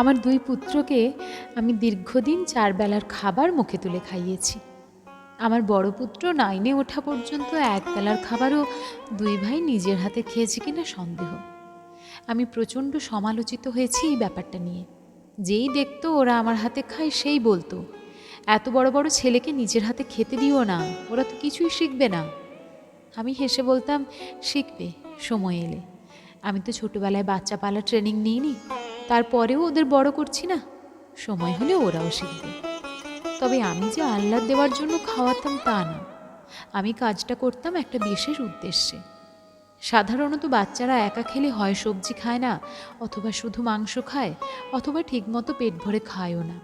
আমার দুই পুত্রকে আমি দীর্ঘদিন চার বেলার খাবার মুখে তুলে খাইয়েছি। আমার বড় পুত্র নাইনে ওঠা পর্যন্ত এক বেলার খাবারও দুই ভাই নিজের হাতে খেয়েছে কিনা সন্দেহ। আমি প্রচণ্ড সমালোচিত হয়েছি এই ব্যাপারটা নিয়ে। যেই দেখতো ওরা আমার হাতে খায় সেই বলতো, এত বড় বড় ছেলেকে নিজের হাতে খেতে দিও না, ওরা তো কিছুই শিখবে না। আমি হেসে বলতাম, শিখবে, সময় এলে। আমি তো ছোটোবেলায় বাচ্চা পালা ট্রেনিং নিইনি। তারপরেও ওদের বড় করছি না। সময় হলে ওরাও শিখবে। তবে আমি যে আহ্লাদ দেওয়ার জন্য খাওয়াতাম তা না। আমি কাজটা করতাম একটা বিশেষ উদ্দেশ্যে। সাধারণত বাচ্চারা একা খেলে হয় সবজি খায় না, অথবা শুধু মাংস খায়, অথবা ঠিকমতো পেট ভরে খায়ও না।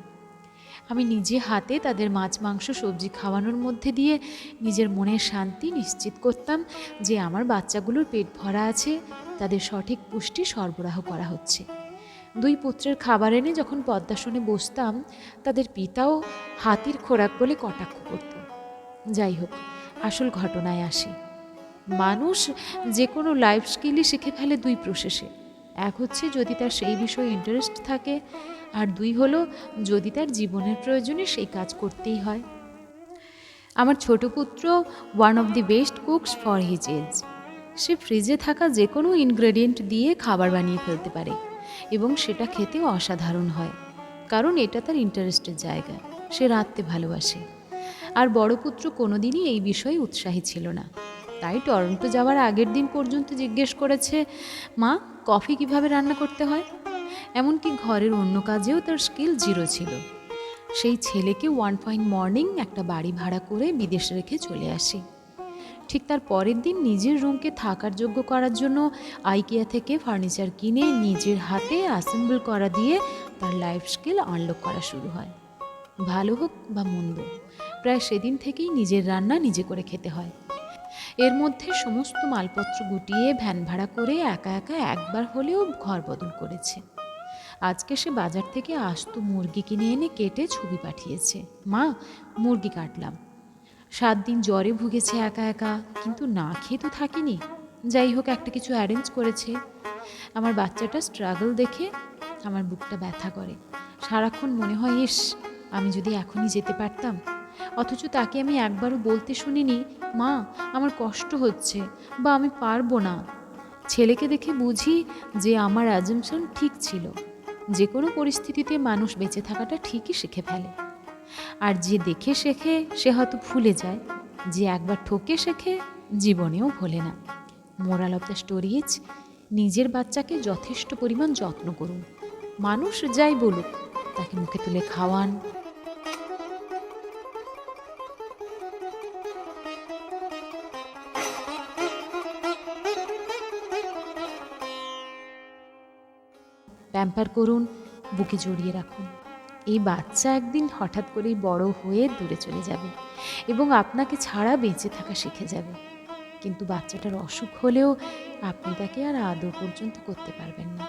আমি নিজে হাতে তাদের মাছ, মাংস, সবজি খাওয়ানোর মধ্যে দিয়ে নিজের মনের শান্তি নিশ্চিত করতাম যে আমার বাচ্চাগুলোর পেট ভরা আছে, তাদের সঠিক পুষ্টি সরবরাহ করা হচ্ছে। দুই পুত্রের খাবার এনে যখন পদ্মাসনে বসতাম, তাদের পিতাও হাতির খোরাক বলে কটাক্ষ করত। যাই হোক, আসল ঘটনায় আসি। মানুষ যে কোনো লাইফ স্কিলই শিখে ফেলে দুই প্রসেসে এক হচ্ছে যদি তার সেই বিষয়ে ইন্টারেস্ট থাকে, আর দুই হলো যদি তার জীবনের প্রয়োজনে সেই কাজ করতেই হয়। আমার ছোট পুত্র one of the best cooks for his age সে ফ্রিজে থাকা যে কোনো ইনগ্রেডিয়েন্ট দিয়ে খাবার বানিয়ে ফেলতে পারে। এবং সেটা খেতেও অসাধারণ হয়। কারণ এটা তার ইন্টারেস্টের জায়গা। সে রাঁধতে ভালোবাসে। আর বড় পুত্র কোনোদিনই এই বিষয়ে উৎসাহী ছিল না। তাই টরন্টো যাওয়ার আগের দিন পর্যন্ত জিজ্ঞেস করেছে, মা, কফি কীভাবে রান্না করতে হয়? এমনকি ঘরের অন্য কাজেও তার স্কিল জিরো ছিল। সেই ছেলেকে ওয়ান পয়েন্ট মর্নিং একটা বাড়ি ভাড়া করে বিদেশে রেখে চলে আসি। ঠিক তার পরের দিন নিজের রুমকে থাকার যোগ্য করার জন্য আইকিয়া থেকে ফার্নিচার কিনে নিজের হাতে অ্যাসেম্বল করা দিয়ে তার লাইফ স্কিল আনলক করা শুরু হয়। ভালো হোক বা মন্দ, প্রায় সেদিন থেকেই নিজের রান্না নিজে করে খেতে হয়। এর মধ্যে সমস্ত মালপত্র গুটিয়ে, ভ্যান ভাড়া করে একা একা একবার হলেও ঘর বদল করেছে। আজকে সে বাজার থেকে আস্ত মুরগি কিনে এনে কেটে ছবি পাঠিয়েছে। মা, মুরগি কাটলাম। সাত দিন জ্বরে ভুগেছে একা একা, কিন্তু না খেয়ে তো থাকিনি। যাই হোক, একটা কিছু অ্যারেঞ্জ করেছে। আমার বাচ্চাটা স্ট্রাগল দেখে আমার বুকটা ব্যথা করে। সারাক্ষণ মনে হয়, ইস, আমি যদি এখনই যেতে পারতাম। অথচ তাকে আমি একবারও বলতে শুনিনি, মা, আমার কষ্ট হচ্ছে বা আমি পারব না। ছেলেকে দেখে বুঝি যে আমার অ্যাজামশন ঠিক ছিল। যে কোনো পরিস্থিতিতে মানুষ বেঁচে থাকাটা ঠিকই শিখে ফেলে। আর যে দেখে শেখে, সে হয়তো ভুলে যায়। যে একবার ঠকে শেখে, জীবনেও ভোলে না। মোরাল অফ দ্য স্টোরিজ নিজের বাচ্চাকে যথেষ্ট পরিমাণ যত্ন করুন। মানুষ যাই বলুক, তাকে মুখে তুলে খাওয়ান। প্যাম্পার করুন, বুকে জড়িয়ে রাখুন। এই বাচ্চা একদিন হঠাৎ করেই বড় হয়ে দূরে চলে যাবে এবং আপনাকে ছাড়া বেঁচে থাকা শিখে যাবে। কিন্তু বাচ্চাটার অসুখ হলেও আপনি তাকে আর আদর পর্যন্ত করতে পারবেন না।